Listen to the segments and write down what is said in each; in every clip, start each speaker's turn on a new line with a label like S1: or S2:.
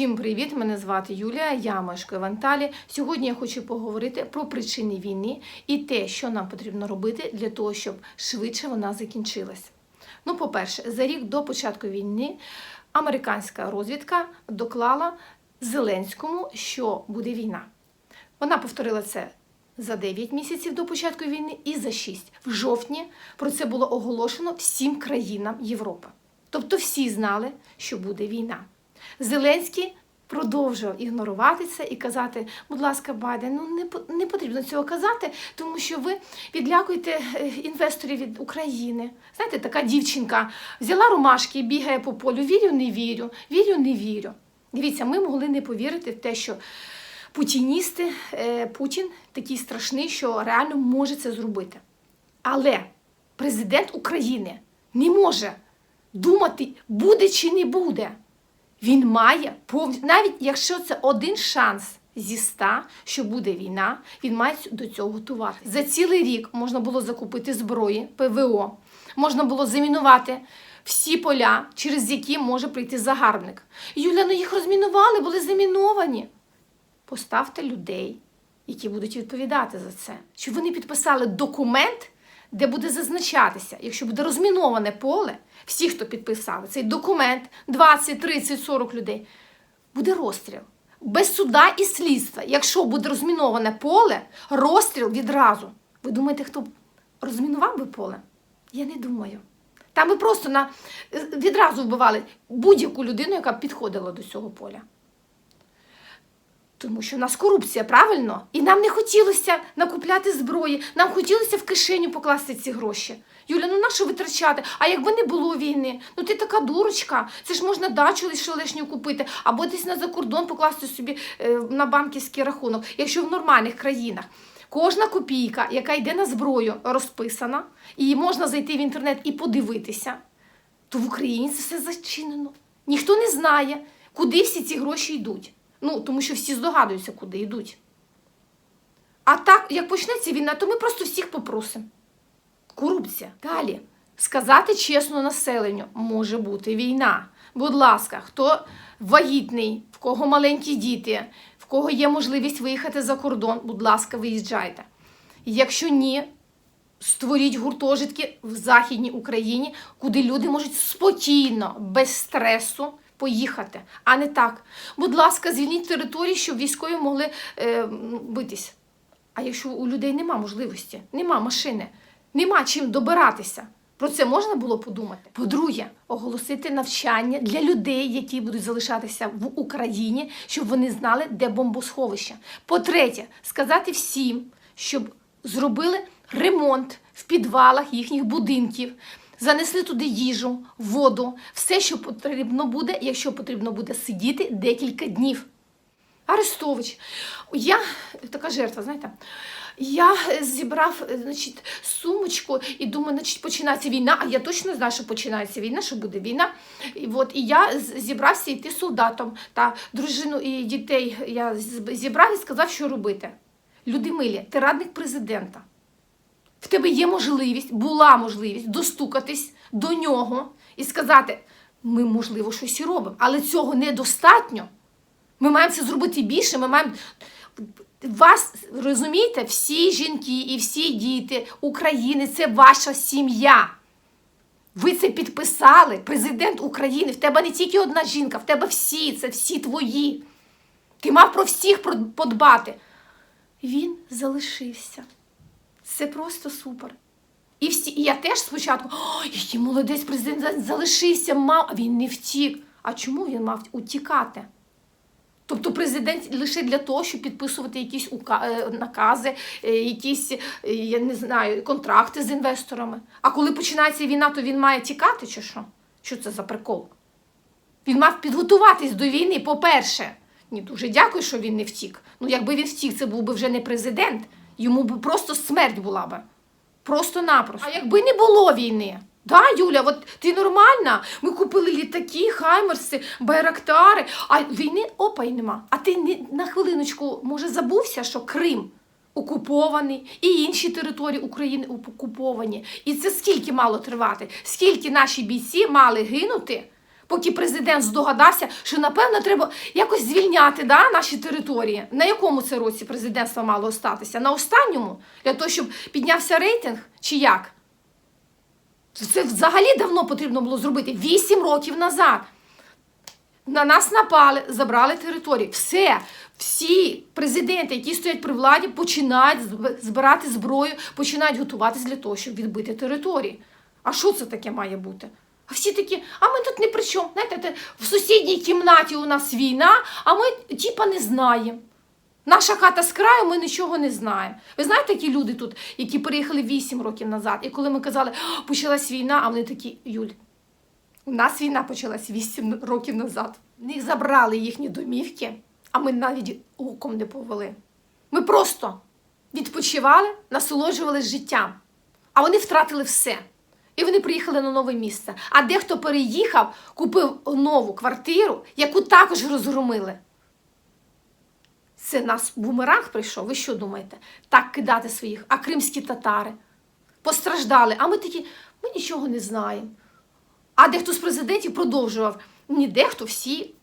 S1: Всім привіт! Мене звати Юлія, я мешкаю в Анталі. Сьогодні я хочу поговорити про причини війни і те, що нам потрібно робити для того, щоб швидше вона закінчилась. Ну, по-перше, за рік до початку війни американська розвідка доклала Зеленському, що буде війна. Вона повторила це за 9 місяців до початку війни і за 6. В жовтні про це було оголошено всім країнам Європи. Тобто всі знали, що буде війна. Зеленський продовжував ігнорувати це і казати, будь ласка, Байден, ну не, не потрібно цього казати, тому що ви відлякуєте е, інвесторів від України. Знаєте, така дівчинка взяла ромашки і бігає по полю. Вірю, не вірю, вірю, не вірю. Дивіться, ми могли не повірити в те, що путіністи, е, Путін такий страшний, що реально може це зробити. Але президент України не може думати, буде чи не буде. Він має пов... навіть якщо це один шанс зі ста, що буде війна, він має до цього готувати. За цілий рік можна було закупити зброї, ПВО, можна було замінувати всі поля, через які може прийти загарбник. Юля, ну їх розмінували, були заміновані. Поставте людей, які будуть відповідати за це. Щоб вони підписали документ, де буде зазначатися, якщо буде розміноване поле, всі, хто підписали цей документ, 20, 30, 40 людей, буде розстріл. Без суда і слідства. Якщо буде розміноване поле, розстріл відразу. Ви думаєте, хто розмінував би поле? Я не думаю. Там би просто на, відразу вбивали будь-яку людину, яка підходила до цього поля. Тому що в нас корупція, правильно? І нам не хотілося накупляти зброї, нам хотілося в кишеню покласти ці гроші. Юля, ну на що витрачати? А якби не було війни? Ну ти така дурочка, це ж можна дачу лише лишню купити, або десь на закордон покласти собі е, на банківський рахунок, якщо в нормальних країнах. Кожна копійка, яка йде на зброю, розписана, і можна зайти в інтернет і подивитися, то в Україні це все зачинено. Ніхто не знає, куди всі ці гроші йдуть. Ну, тому що всі здогадуються, куди йдуть. А так, як почнеться війна, то ми просто всіх попросимо. Корупція. Далі. Сказати чесно населенню, може бути війна. Будь ласка, хто вагітний, в кого маленькі діти, в кого є можливість виїхати за кордон, будь ласка, виїжджайте. Якщо ні, створіть гуртожитки в Західній Україні, куди люди можуть спокійно, без стресу поїхати, а не так. Будь ласка, звільніть території, щоб військові могли е, битись. А якщо у людей нема можливості, нема машини, нема чим добиратися. Про це можна було подумати. По-друге, оголосити навчання для людей, які будуть залишатися в Україні, щоб вони знали, де бомбосховище. По-третє, сказати всім, щоб зробили ремонт в підвалах їхніх будинків, занесли туди їжу, воду, все, що потрібно буде, якщо потрібно буде сидіти декілька днів. Арестович, я така жертва, знаєте. Я зібрав е, значить, сумочку і думаю, значить, починається війна, а я точно знаю, що починається війна, що буде війна. І, от, і я зібрався йти солдатом. Та дружину і дітей я зібрав і сказав, що робити. Люди милі, ти радник президента. В тебе є можливість, була можливість достукатись до нього і сказати: ми, можливо, щось і робимо, але цього недостатньо. Ми маємо це зробити більше. Ми маємо вас розумієте, всі жінки і всі діти України це ваша сім'я. Ви це підписали, президент України. В тебе не тільки одна жінка, в тебе всі, це всі твої. Ти мав про всіх подбати. Він залишився. Це просто супер. І всі, і я теж спочатку, о, який молодець президент залишився, мав, а він не втік. А чому він мав утікати? Тобто президент лише для того, щоб підписувати якісь е, накази, е, якісь, е, я не знаю, контракти з інвесторами. А коли починається війна, то він має тікати чи що? Що це за прикол? Він мав підготуватись до війни, по-перше. Ні, дуже дякую, що він не втік. Ну, якби він втік, це був би вже не президент, йому б просто смерть була би. Просто-напросто. А якби не було війни. Да, Юля, от ти нормальна. Ми купили літаки, хаймерси, байрактари, а війни опа й нема. А ти не, на хвилиночку, може, забувся, що Крим окупований, і інші території України окуповані. І це скільки мало тривати? Скільки наші бійці мали гинути, поки президент здогадався, що напевно треба якось звільняти да, наші території. На якому це році президентство мало остатися? На останньому? Для того, щоб піднявся рейтинг? Чи як? Це взагалі давно потрібно було зробити. Вісім років назад. На нас напали, забрали території. Все, всі президенти, які стоять при владі, починають збирати зброю, починають готуватись для того, щоб відбити території. А що це таке має бути? А всі такі, а ми тут не при чому. Знаєте, те, в сусідній кімнаті у нас війна, а ми типа не знаємо. Наша хата з краю, ми нічого не знаємо. Ви знаєте, які люди тут, які переїхали 8 років назад, і коли ми казали, «О, почалась війна, а вони такі, Юль, у нас війна почалась 8 років назад. В них забрали їхні домівки, а ми навіть оком не повели. Ми просто відпочивали, насолоджувалися життям, а вони втратили все. І вони приїхали на нове місце. А дехто переїхав, купив нову квартиру, яку також розгромили. Це нас бумеранг прийшов. Ви що думаєте? Так кидати своїх, а кримські татари постраждали. А ми такі, ми нічого не знаємо. А дехто з президентів продовжував. Ні, дехто всі.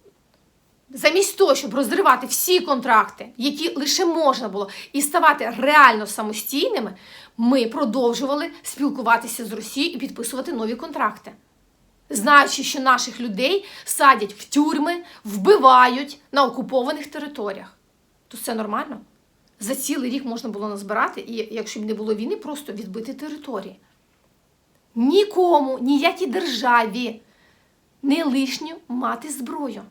S1: Замість того, щоб розривати всі контракти, які лише можна було, і ставати реально самостійними, ми продовжували спілкуватися з Росією і підписувати нові контракти. Знаючи, що наших людей садять в тюрми, вбивають на окупованих територіях. То це нормально. За цілий рік можна було назбирати, і якщо б не було війни, просто відбити території. Нікому, ніякій державі не лишньо мати зброю.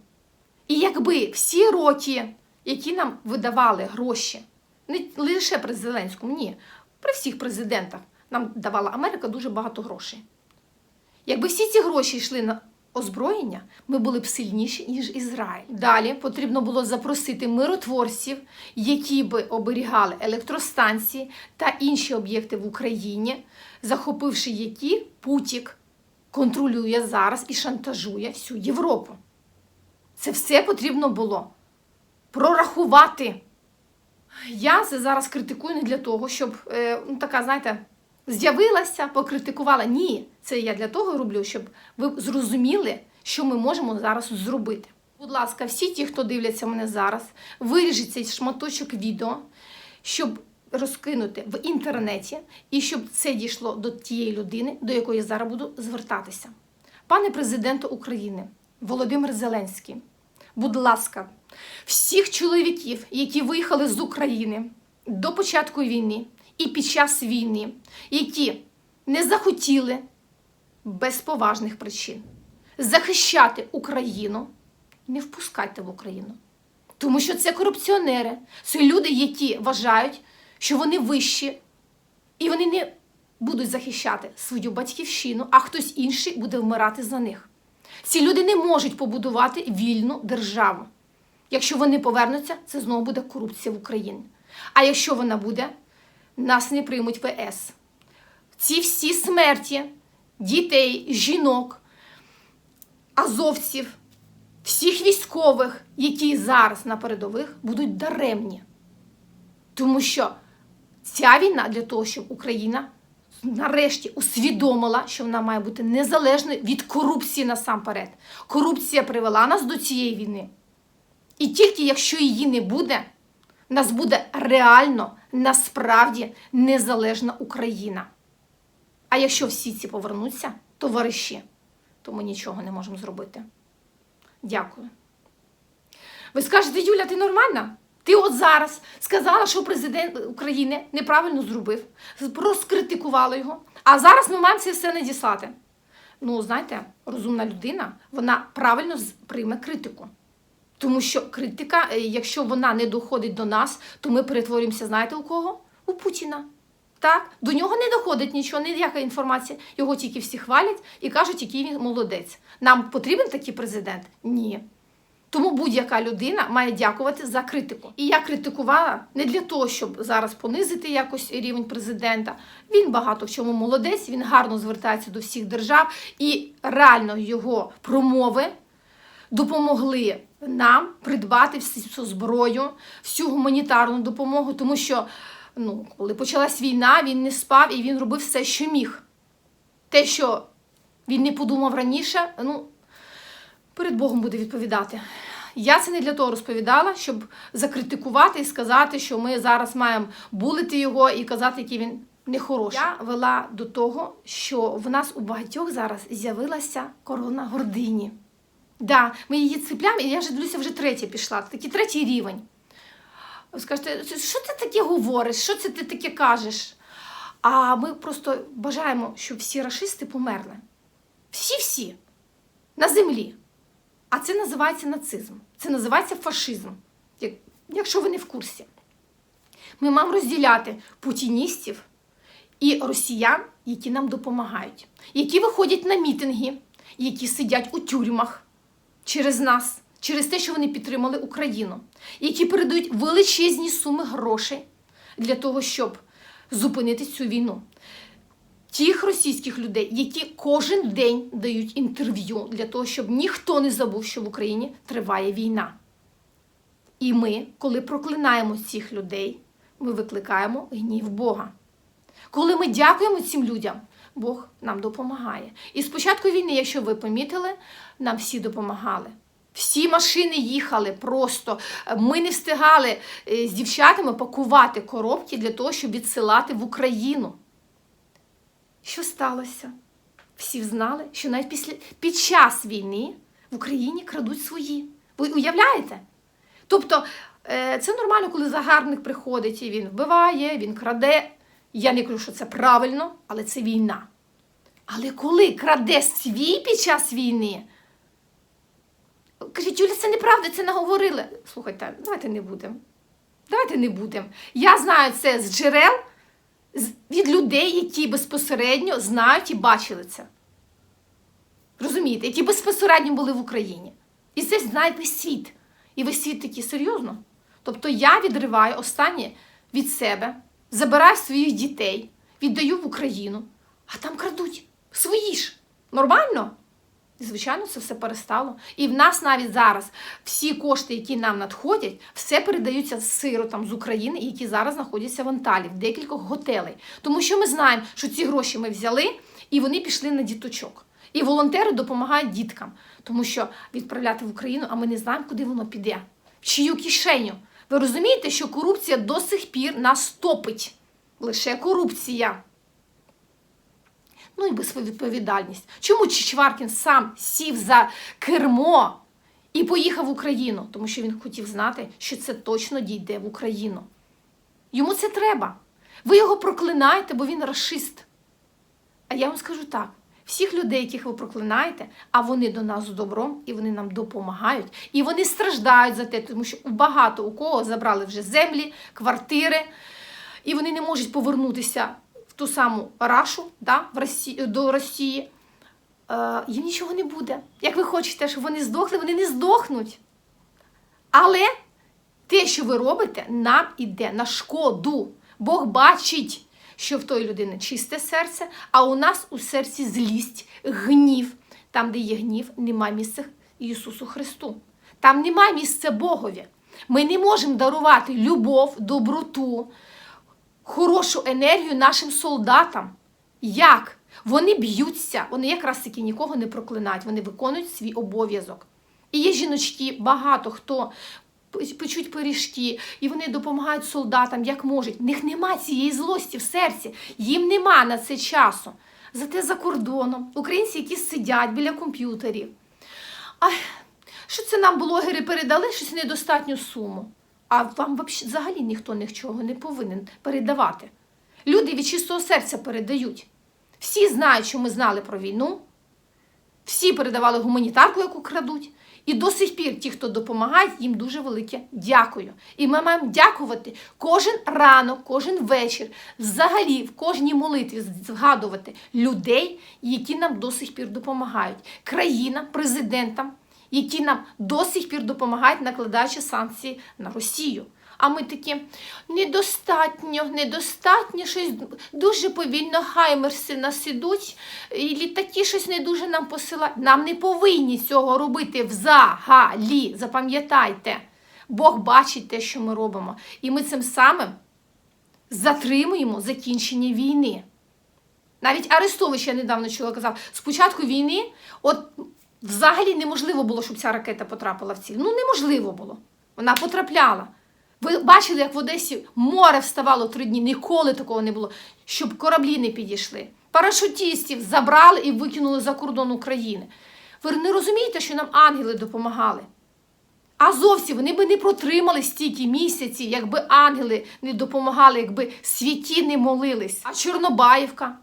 S1: І якби всі роки, які нам видавали гроші, не лише при Зеленському, ні, при всіх президентах нам давала Америка дуже багато грошей. Якби всі ці гроші йшли на озброєння, ми були б сильніші, ніж Ізраїль. Далі потрібно було запросити миротворців, які би оберігали електростанції та інші об'єкти в Україні, захопивши які Путік контролює зараз і шантажує всю Європу. Це все потрібно було прорахувати. Я це зараз критикую не для того, щоб е, ну, така, знаєте, з'явилася, покритикувала. Ні, це я для того роблю, щоб ви зрозуміли, що ми можемо зараз зробити. Будь ласка, всі ті, хто дивляться мене зараз, виріжіть цей шматочок відео, щоб розкинути в інтернеті і щоб це дійшло до тієї людини, до якої я зараз буду звертатися. Пане президенте України, Володимир Зеленський, будь ласка, всіх чоловіків, які виїхали з України до початку війни і під час війни, які не захотіли без поважних причин захищати Україну, не впускайте в Україну. Тому що це корупціонери, це люди, які вважають, що вони вищі, і вони не будуть захищати свою батьківщину, а хтось інший буде вмирати за них. Ці люди не можуть побудувати вільну державу. Якщо вони повернуться, це знову буде корупція в Україні. А якщо вона буде, нас не приймуть в ЕС. Ці всі смерті дітей, жінок, азовців, всіх військових, які зараз на передових, будуть даремні. Тому що ця війна для того, щоб Україна нарешті усвідомила, що вона має бути незалежною від корупції насамперед. Корупція привела нас до цієї війни. І тільки якщо її не буде, нас буде реально насправді незалежна Україна. А якщо всі ці повернуться, товариші, то ми нічого не можемо зробити. Дякую. Ви скажете, Юля, ти нормальна? Ти от зараз сказала, що президент України неправильно зробив, розкритикувала його. А зараз ми маємо це все надіслати. Ну, знаєте, розумна людина, вона правильно прийме критику. Тому що критика, е, якщо вона не доходить до нас, то ми перетворюємося, знаєте, у кого? У Путіна. Так, до нього не доходить нічого, ніяка інформація. Його тільки всі хвалять і кажуть, який він молодець. Нам потрібен такий президент? Ні. Тому будь-яка людина має дякувати за критику. І я критикувала не для того, щоб зараз понизити якось рівень президента. Він багато в чому молодець, він гарно звертається до всіх держав, і реально його промови допомогли нам придбати всю зброю, всю гуманітарну допомогу, тому що ну, коли почалась війна, він не спав і він робив все, що міг. Те, що він не подумав раніше, ну, перед Богом буде відповідати. Я це не для того розповідала, щоб закритикувати і сказати, що ми зараз маємо булити його і казати, який він нехороший. Я вела до того, що в нас у багатьох зараз з'явилася корона гордині. Да, ми її цепляємо, і я вже дивлюся, вже третя пішла, такий третій рівень. Скажете, що ти таке говориш? Що це ти таке кажеш? А ми просто бажаємо, щоб всі рашисти померли. Всі-всі на землі. А це називається нацизм. Це називається фашизм, якщо ви не в курсі. Ми маємо розділяти путіністів і росіян, які нам допомагають, які виходять на мітинги, які сидять у тюрмах через нас, через те, що вони підтримали Україну, які передають величезні суми грошей для того, щоб зупинити цю війну. Тих російських людей, які кожен день дають інтерв'ю для того, щоб ніхто не забув, що в Україні триває війна. І ми, коли проклинаємо цих людей, ми викликаємо гнів Бога. Коли ми дякуємо цим людям, Бог нам допомагає. І з початку війни, якщо ви помітили, нам всі допомагали. Всі машини їхали просто. Ми не встигали е, з дівчатами пакувати коробки для того, щоб відсилати в Україну. Що сталося? Всі знали, що навіть після, під час війни в Україні крадуть свої. Ви уявляєте? Тобто е, це нормально, коли загарбник приходить і він вбиває, він краде. Я не кажу, що це правильно, але це війна. Але коли краде свій під час війни, кажіть, Юля, це неправда, це наговорили. Слухайте, давайте не будемо. Давайте не будемо. Я знаю це з джерел від людей, які безпосередньо знають і бачили це. Розумієте, які безпосередньо були в Україні. І це знає весь світ. І весь світ такий серйозно. Тобто я відриваю останнє від себе, забираю своїх дітей, віддаю в Україну, а там крадуть свої ж. Нормально? І, звичайно, це все перестало. І в нас навіть зараз всі кошти, які нам надходять, все передаються сиротам з України, які зараз знаходяться в Анталії, в декількох готелей. Тому що ми знаємо, що ці гроші ми взяли і вони пішли на діточок. І волонтери допомагають діткам, тому що відправляти в Україну, а ми не знаємо, куди воно піде, в чию кишеню. Ви розумієте, що корупція до сих пір нас топить. Лише корупція. Ну і безвідповідальність. Чому Чичваркін сам сів за кермо і поїхав в Україну? Тому що він хотів знати, що це точно дійде в Україну. Йому це треба. Ви його проклинаєте, бо він расист. А я вам скажу так: всіх людей, яких ви проклинаєте, а вони до нас з добром, і вони нам допомагають, і вони страждають за те, тому що багато у кого забрали вже землі, квартири, і вони не можуть повернутися ту саму Рашу да, в Росі... до Росії. Е, їм нічого не буде. Як ви хочете, щоб вони здохли, вони не здохнуть. Але те, що ви робите, нам іде на шкоду. Бог бачить, що в той людини чисте серце, а у нас у серці злість, гнів. Там, де є гнів, немає місця Ісусу Христу. Там немає місця Богові. Ми не можемо дарувати любов, доброту, хорошу енергію нашим солдатам. Як? Вони б'ються, вони якраз таки нікого не проклинають, вони виконують свій обов'язок. І є жіночки, багато хто печуть пиріжки, і вони допомагають солдатам, як можуть. В них нема цієї злості в серці, їм нема на це часу. Зате за кордоном українці, які сидять біля комп'ютерів. Ай, що це нам блогери передали щось недостатню суму. А вам взагалі ніхто нічого не повинен передавати. Люди від чистого серця передають. Всі знають, що ми знали про війну, всі передавали гуманітарку, яку крадуть. І до сих пір ті, хто допомагають, їм дуже велике дякую. І ми маємо дякувати кожен ранок, кожен вечір, взагалі в кожній молитві згадувати людей, які нам до сих пір допомагають. Країнам, президентам, які нам до сих пір допомагають, накладаючи санкції на Росію. А ми такі недостатньо, недостатньо, щось дуже повільно хаймерси нас ідуть, і літаки щось не дуже нам посилають. Нам не повинні цього робити взагалі. Запам'ятайте, Бог бачить те, що ми робимо. І ми цим самим затримуємо закінчення війни. Навіть Арестович, я недавно чула, казав, з початку війни, от Взагалі неможливо було, щоб ця ракета потрапила в ціль. Ну, неможливо було. Вона потрапляла. Ви бачили, як в Одесі море вставало три дні, ніколи такого не було, щоб кораблі не підійшли. Парашутістів забрали і викинули за кордон України. Ви не розумієте, що нам ангели допомагали? Азовці, вони би не протримали стільки місяців, якби ангели не допомагали, якби святі не молились. А Чорнобаївка,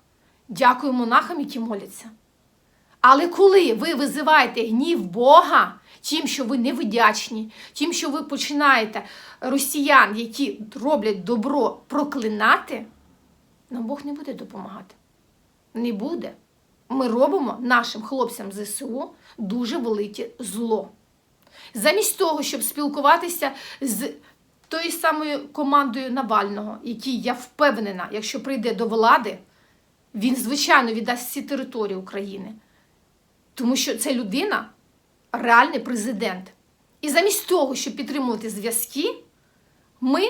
S1: дякую монахам, які моляться. Але коли ви визиваєте гнів Бога, тим, що ви невдячні, тим, що ви починаєте росіян, які роблять добро, проклинати, нам Бог не буде допомагати. Не буде. Ми робимо нашим хлопцям ЗСУ дуже велике зло. Замість того, щоб спілкуватися з тою самою командою Навального, який я впевнена, якщо прийде до влади, він, звичайно, віддасть всі території України. Тому що це людина реальний президент. І замість того, щоб підтримувати зв'язки, ми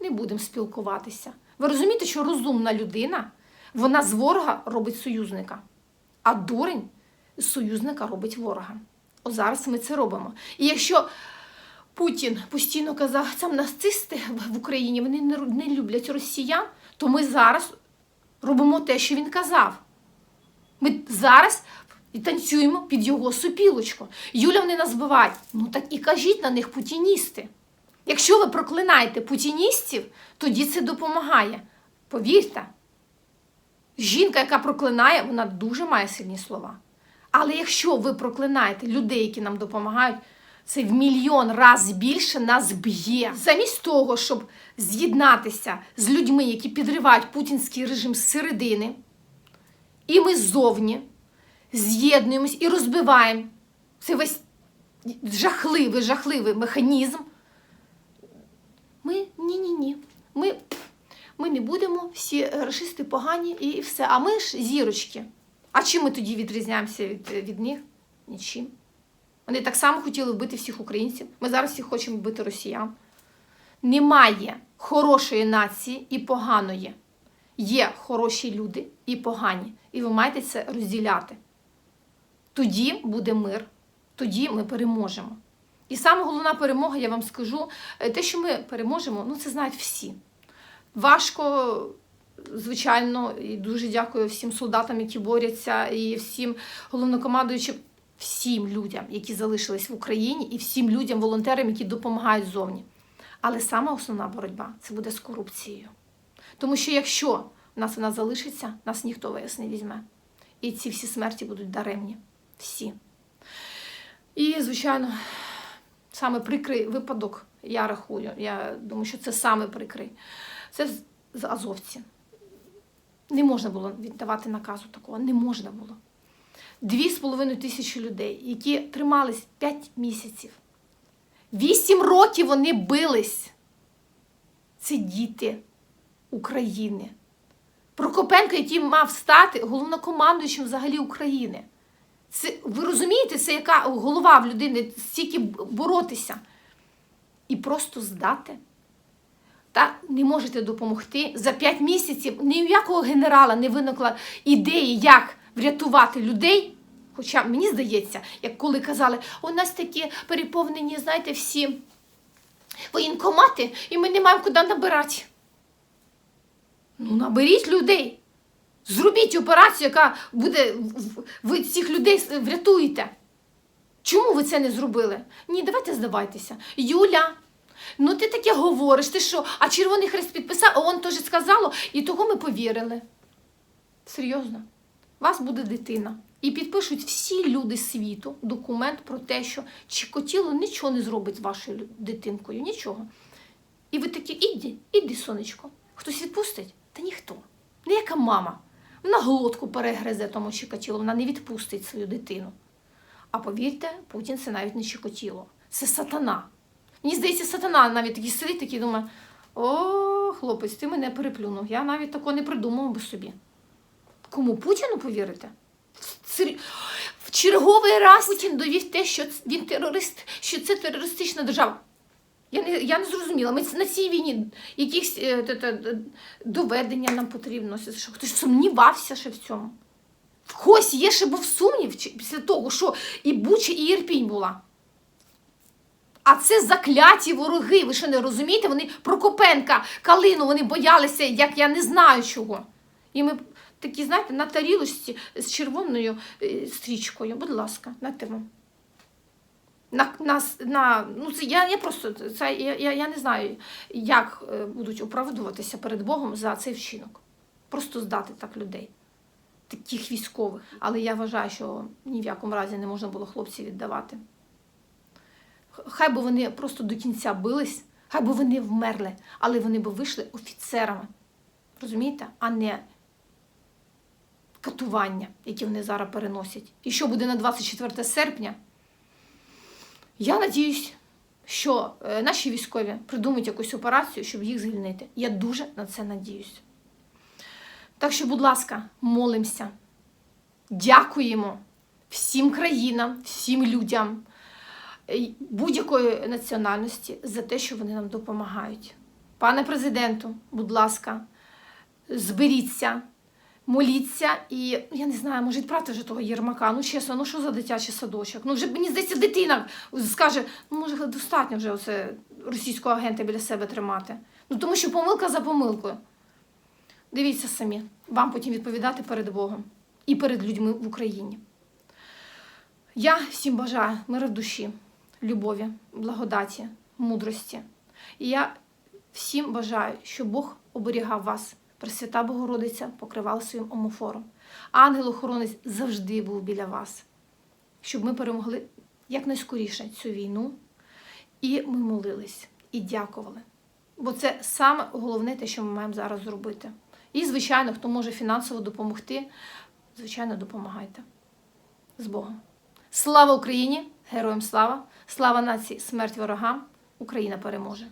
S1: не будемо спілкуватися. Ви розумієте, що розумна людина, вона з ворога робить союзника, а дурень з союзника робить ворога. О, зараз ми це робимо. І якщо Путін постійно казав, сам нацисти в Україні вони не люблять росіян, то ми зараз робимо те, що він казав. Ми зараз і танцюємо під його супілочку. Юля вони нас збивають. Ну так і кажіть на них путіністи. Якщо ви проклинаєте путіністів, тоді це допомагає. Повірте, жінка, яка проклинає, вона дуже має сильні слова. Але якщо ви проклинаєте людей, які нам допомагають, це в мільйон разів більше нас б'є. Замість того, щоб з'єднатися з людьми, які підривають путінський режим зсередини, і ми ззовні з'єднуємось і розбиваємо цей весь жахливий, жахливий механізм. Ми ні-ні-ні. Ми, ми не будемо всі расисти погані і все. А ми ж зірочки. А чим ми тоді відрізняємося від, від них? Нічим. Вони так само хотіли вбити всіх українців. Ми зараз всіх хочемо вбити росіян. Немає хорошої нації і поганої. Є хороші люди і погані. І ви маєте це розділяти. Тоді буде мир, тоді ми переможемо. І саме головна перемога, я вам скажу, е, те, що ми переможемо, ну це знають всі. Важко, звичайно, і дуже дякую всім солдатам, які борються, і всім головнокомандуючим, всім людям, які залишились в Україні, і всім людям, волонтерам, які допомагають зовні. Але саме основна боротьба це буде з корупцією. Тому що якщо в нас вона залишиться, нас ніхто ВС не візьме. І ці всі смерті будуть даремні. Всі. І, звичайно, саме прикрий випадок, я рахую. Я думаю, що це саме прикрий. Це з- азовці. Не можна було віддавати наказу такого, не можна було. Дві з половиною тисячі людей, які тримались 5 місяців. Вісім років вони бились. Це діти України. Прокопенко, який мав стати головнокомандуючим взагалі України. Це, ви розумієте, це яка голова в людини стільки боротися і просто здати. Та не можете допомогти. За 5 місяців ні у якого генерала не виникла ідеї, як врятувати людей. Хоча мені здається, як коли казали, у нас такі переповнені, знаєте, всі воєнкомати, і ми не маємо куди набирати. Ну, наберіть людей. Зробіть операцію, яка буде. Ви цих людей врятуєте. Чому ви це не зробили? Ні, давайте здавайтеся. Юля, ну ти таке говориш, ти що? А Червоний Хрест підписав, а он теж сказало, і того ми повірили. Серйозно, вас буде дитина. І підпишуть всі люди світу документ про те, що Чикотіло нічого не зробить з вашою дитинкою, нічого. І ви такі, іди, іди, сонечко. Хтось відпустить? Та ніхто. Ніяка мама. Вона глотку перегризе тому Чикатіло, вона не відпустить свою дитину. А повірте, Путін це навіть не Чикатіло. Це сатана. Мені здається, сатана навіть такий сидить, такий думає: о, хлопець, ти мене переплюнув. Я навіть такого не придумав би собі. Кому Путіну повірите? В черговий раз Путін довів те, що він терорист, що це терористична держава. Я не, я не зрозуміла. Ми на цій війні якісь те, е, доведення нам потрібно. Що хтось сумнівався ще в цьому. В когось є ще був сумнів чи- після того, що і Буча, і Ірпінь була. А це закляті вороги. Ви що не розумієте? Вони Прокопенка, Калину, вони боялися, як я не знаю чого. І ми такі, знаєте, на тарілочці з червоною е, стрічкою. Будь ласка, на тему. На, на, на, ну це я, я просто це я, я, я не знаю, як е, будуть оправдуватися перед Богом за цей вчинок. Просто здати так людей, таких військових. Але я вважаю, що ні в якому разі не можна було хлопців віддавати. Хай би вони просто до кінця бились, хай би вони вмерли, але вони би вийшли офіцерами. Розумієте? А не катування, які вони зараз переносять. І що буде на 24 серпня? Я надіюсь, що е, наші військові придумають якусь операцію, щоб їх звільнити. Я дуже на це надіюсь. Так що, будь ласка, молимося, дякуємо всім країнам, всім людям е, будь-якої національності за те, що вони нам допомагають. Пане президенту, будь ласка, зберіться, моліться і я не знаю, може відправте вже того Єрмака. Ну чесно, ну що за дитячий садочок? Ну вже мені здається, дитина скаже, ну може достатньо вже оце російського агента біля себе тримати. Ну тому що помилка за помилкою. Дивіться самі, вам потім відповідати перед Богом і перед людьми в Україні. Я всім бажаю миру в душі, любові, благодаті, мудрості. І я всім бажаю, щоб Бог оберігав вас, Пресвята Богородиця покривала своїм омофором. Ангел-охоронець завжди був біля вас, щоб ми перемогли якнайскоріше цю війну. І ми молились і дякували. Бо це саме головне те, що ми маємо зараз зробити. І, звичайно, хто може фінансово допомогти, звичайно, допомагайте. З Богом. Слава Україні! Героям слава! Слава нації! Смерть ворогам! Україна переможе!